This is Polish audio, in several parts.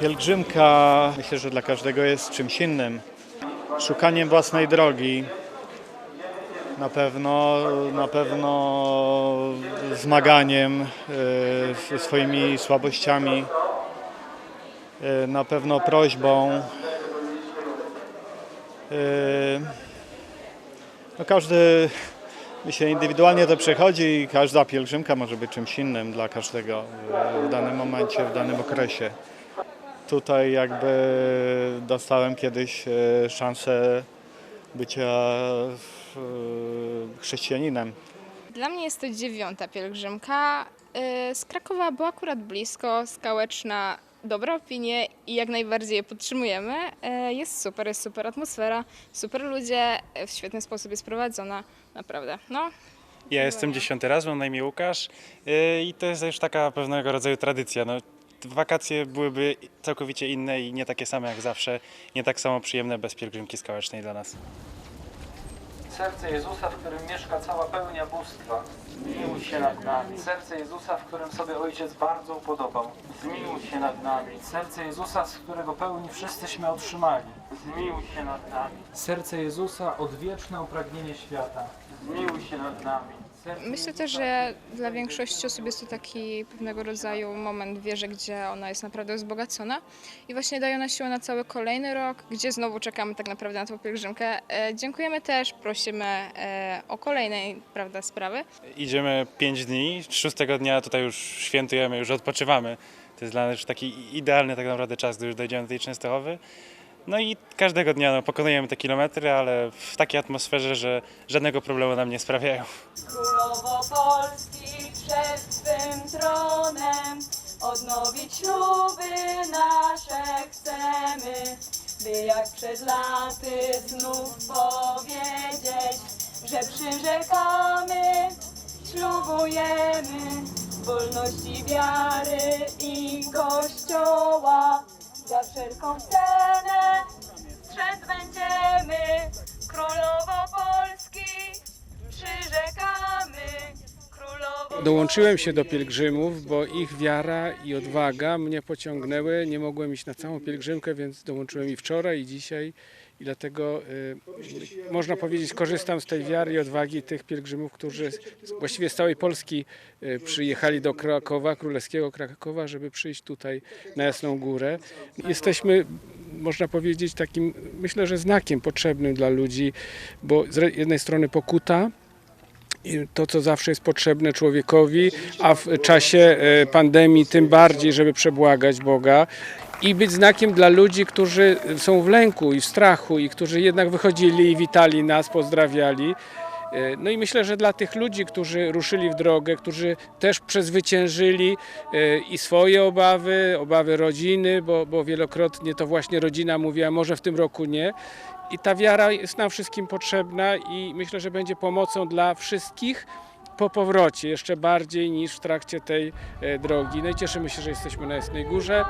Pielgrzymka myślę, że dla każdego jest czymś innym. Szukaniem własnej drogi. Na pewno, na pewno zmaganiem e, ze swoimi słabościami. E, Na pewno prośbą. E, No każdy myślę indywidualnie to przechodzi i każda pielgrzymka może być czymś innym dla każdego w danym momencie, w danym okresie. Tutaj jakby dostałem kiedyś e, szansę bycia e, chrześcijaninem. Dla mnie jest to dziewiąta pielgrzymka. Yy, Z Krakowa była akurat blisko, skałeczna, dobre opinie i jak najbardziej je podtrzymujemy. Jest super, jest super atmosfera, super ludzie, w świetny sposób jest prowadzona, naprawdę. No, Ja jestem dziesiąty raz, mam na imię Łukasz yy, i to jest już taka pewnego rodzaju tradycja. No, wakacje byłyby całkowicie inne i nie takie same jak zawsze, nie tak samo przyjemne bez pielgrzymki skałecznej dla nas. Serce Jezusa, w którym mieszka cała pełnia bóstwa. Zmiłuj się nad nami. Serce Jezusa, w którym sobie Ojciec bardzo upodobał. Zmiłuj się nad nami. Serce Jezusa, z którego pełni wszyscyśmy otrzymali. Zmiłuj się nad nami. Serce Jezusa, odwieczne upragnienie świata. Zmiłuj się nad nami. Myślę też, że dla większości osób jest to taki pewnego rodzaju moment w gdzie ona jest naprawdę wzbogacona i właśnie daje ona siłę na cały kolejny rok, gdzie znowu czekamy tak naprawdę na tą pielgrzymkę. E, Dziękujemy też, prosimy e, o kolejne prawda, sprawy. Idziemy pięć dni, szóstego dnia tutaj już świętujemy, już odpoczywamy. To jest dla nas już taki idealny tak naprawdę czas, gdy już dojdziemy do tej Częstochowy. No i każdego dnia no, pokonujemy te kilometry, ale w takiej atmosferze, że żadnego problemu nam nie sprawiają. Królowo Polski przed Twym tronem Odnowić śluby nasze chcemy By jak przed laty znów powiedzieć Że przyrzekamy, ślubujemy Wolności wiary i Kościoła Za wszelką cenę strzec będziemy Królowo Polski przyrzekamy królowo. Dołączyłem się do pielgrzymów, bo ich wiara i odwaga mnie pociągnęły. Nie mogłem iść na całą pielgrzymkę, więc dołączyłem i wczoraj, i dzisiaj. I dlatego y, można powiedzieć, korzystam z tej wiary i odwagi tych pielgrzymów, którzy właściwie z całej Polski y, przyjechali do Krakowa, królewskiego Krakowa, żeby przyjść tutaj na Jasną Górę. Jesteśmy, można powiedzieć, takim, myślę, że znakiem potrzebnym dla ludzi, bo z jednej strony pokuta, to, co zawsze jest potrzebne człowiekowi, a w czasie e, pandemii tym bardziej, żeby przebłagać Boga i być znakiem dla ludzi, którzy są w lęku i w strachu i którzy jednak wychodzili i witali nas, pozdrawiali. E, No i myślę, że dla tych ludzi, którzy ruszyli w drogę, którzy też przezwyciężyli e, i swoje obawy, obawy rodziny, bo, bo wielokrotnie to właśnie rodzina mówiła, może w tym roku nie. I ta wiara jest nam wszystkim potrzebna i myślę, że będzie pomocą dla wszystkich po powrocie, jeszcze bardziej niż w trakcie tej e, drogi. No i cieszymy się, że jesteśmy na Jasnej Górze.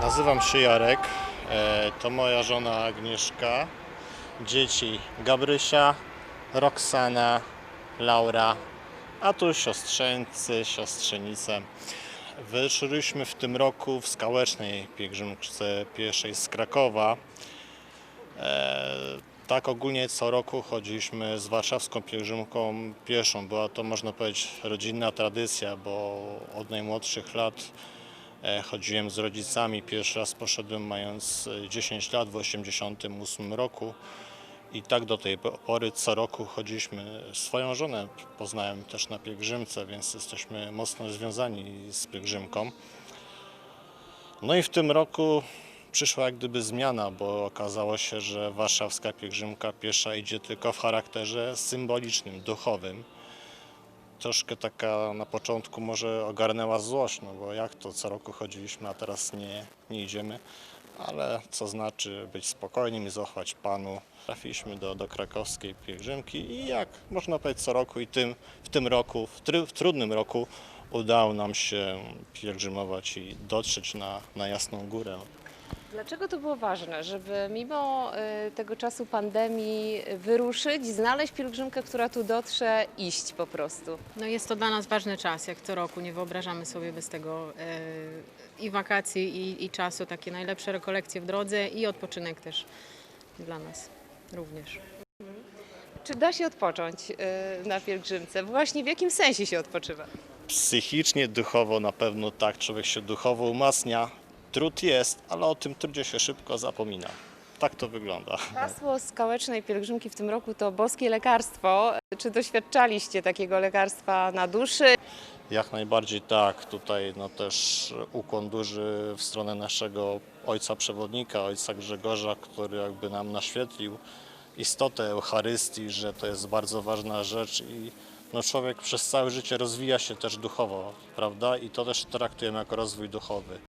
Nazywam się Jarek, e, to moja żona Agnieszka, dzieci Gabrysia, Roxana, Laura, a tu siostrzeńcy, siostrzenice. Wyruszyliśmy w tym roku w skałecznej pielgrzymce pieszej z Krakowa. E, Tak ogólnie co roku chodziliśmy z warszawską pielgrzymką pieszą. Była to można powiedzieć rodzinna tradycja, bo od najmłodszych lat E, Chodziłem z rodzicami, pierwszy raz poszedłem mając e, 10 lat w 1988 roku i tak do tej pory co roku chodziliśmy. Swoją żonę poznałem też na pielgrzymce, więc jesteśmy mocno związani z pielgrzymką. No i w tym roku przyszła jak gdyby zmiana, bo okazało się, że warszawska pielgrzymka piesza idzie tylko w charakterze symbolicznym, duchowym troszkę taka na początku może ogarnęła złość, no bo jak to co roku chodziliśmy, a teraz nie, nie idziemy, ale co znaczy być spokojnym i zaufać Panu. Trafiliśmy do, do krakowskiej pielgrzymki i jak można powiedzieć co roku i tym, w tym roku, w, w trudnym roku udało nam się pielgrzymować i dotrzeć na, na Jasną Górę. Dlaczego to było ważne, żeby mimo y, tego czasu pandemii wyruszyć, znaleźć pielgrzymkę, która tu dotrze, iść po prostu? No jest to dla nas ważny czas, jak co roku. Nie wyobrażamy sobie bez tego e, i wakacji, i, i czasu. Takie najlepsze rekolekcje w drodze i odpoczynek też dla nas również. Czy da się odpocząć y, na pielgrzymce? Właśnie w jakim sensie się odpoczywa? Psychicznie, duchowo na pewno tak, człowiek się duchowo umacnia. Trud jest, ale o tym trudzie się szybko zapomina. Tak to wygląda. Hasło skałecznej pielgrzymki w tym roku to boskie lekarstwo. Czy doświadczaliście takiego lekarstwa na duszy? Jak najbardziej tak. Tutaj no też ukłon duży w stronę naszego ojca przewodnika, ojca Grzegorza, który jakby nam naświetlił istotę Eucharystii, że to jest bardzo ważna rzecz i no człowiek przez całe życie rozwija się też duchowo, prawda? I to też traktujemy jako rozwój duchowy.